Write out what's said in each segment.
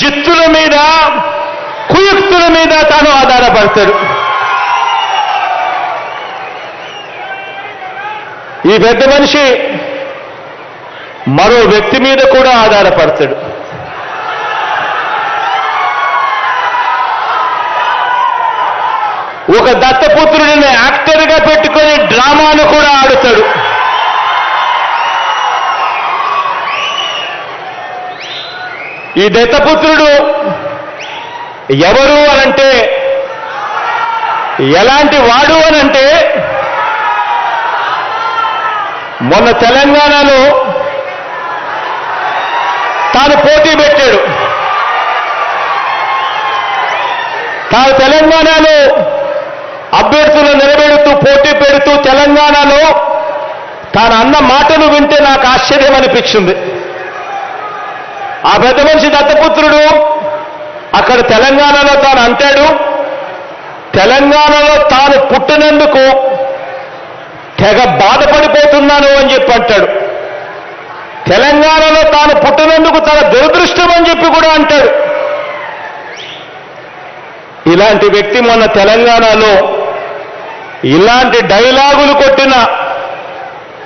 జిత్తుల మీద కుయుక్తుల మీద తాను ఆధారపడతాడు. ఈ పెద్ద మనిషి మరో వ్యక్తి మీద కూడా ఆధారపడతాడు. ఒక దత్తపుత్రుడిని యాక్టర్గా పెట్టి ఈ దత్తపుత్రుడు ఎవరు అనంటే ఎలాంటి వాడు అనంటే మొన్న తెలంగాణలో తాను పోటీ పెట్టాడు. తాను తెలంగాణలో అభ్యర్థులు నిలబెడుతూ పోటీ పెడుతూ తెలంగాణలో తాను అన్న మాటలు వింటే నాకు ఆశ్చర్యం అనిపించింది. ఆ పెద్ద మనిషి దత్తపుత్రుడు అక్కడ తెలంగాణలో తాను అంటాడు తెలంగాణలో తాను పుట్టినందుకు తెగ బాధపడిపోతున్నాను అని చెప్పి అంటాడు. తెలంగాణలో తాను పుట్టినందుకు తన దురదృష్టం అని చెప్పి కూడా అంటాడు. ఇలాంటి వ్యక్తి మొన్న తెలంగాణలో ఇలాంటి డైలాగులు కొట్టిన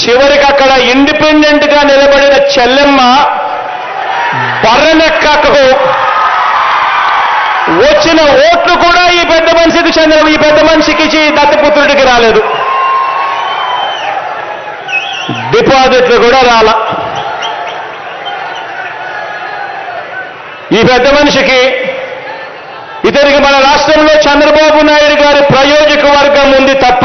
చివరికి అక్కడ ఇండిపెండెంట్గా నిలబడిన చెల్లెమ్మ బర్రెనెక్కకు వచ్చిన ఓట్లు కూడా ఈ పెద్ద మనిషికి చెందిన ఈ పెద్ద మనిషికి ఈ దత్తపుత్రుడికి రాలేదు. డిపాజిట్లు కూడా రాల. ఈ పెద్ద మనిషికి ఇతనికి మన రాష్ట్రంలో చంద్రబాబు నాయుడు గారి ప్రయోజక వర్గం ఉంది తప్ప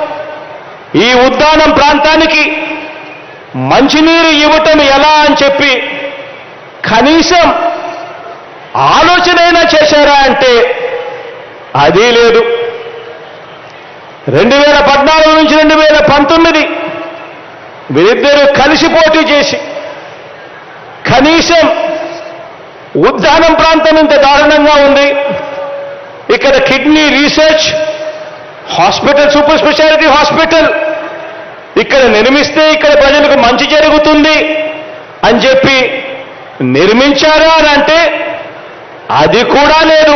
ఈ ఉద్దానం ప్రాంతానికి మంచినీరు ఇవ్వటం ఎలా అని చెప్పి కనీసం ఆలోచనైనా చేశారా అంటే అది లేదు. రెండు వేల పద్నాలుగు నుంచి రెండు వేల పంతొమ్మిది వీరిద్దరూ కలిసి పోటీ చేసి కనీసం ఉద్దానం ప్రాంతం ఇంత దారుణంగా ఉంది. ఇక్కడ kidney research hospital super speciality hospital. ఇక్కడ నిర్మిస్తే ఇక్కడ ప్రజలకు మంచి జరుగుతుంది అని చెప్పి నిర్మించారా అని అంటే అది కూడా లేదు.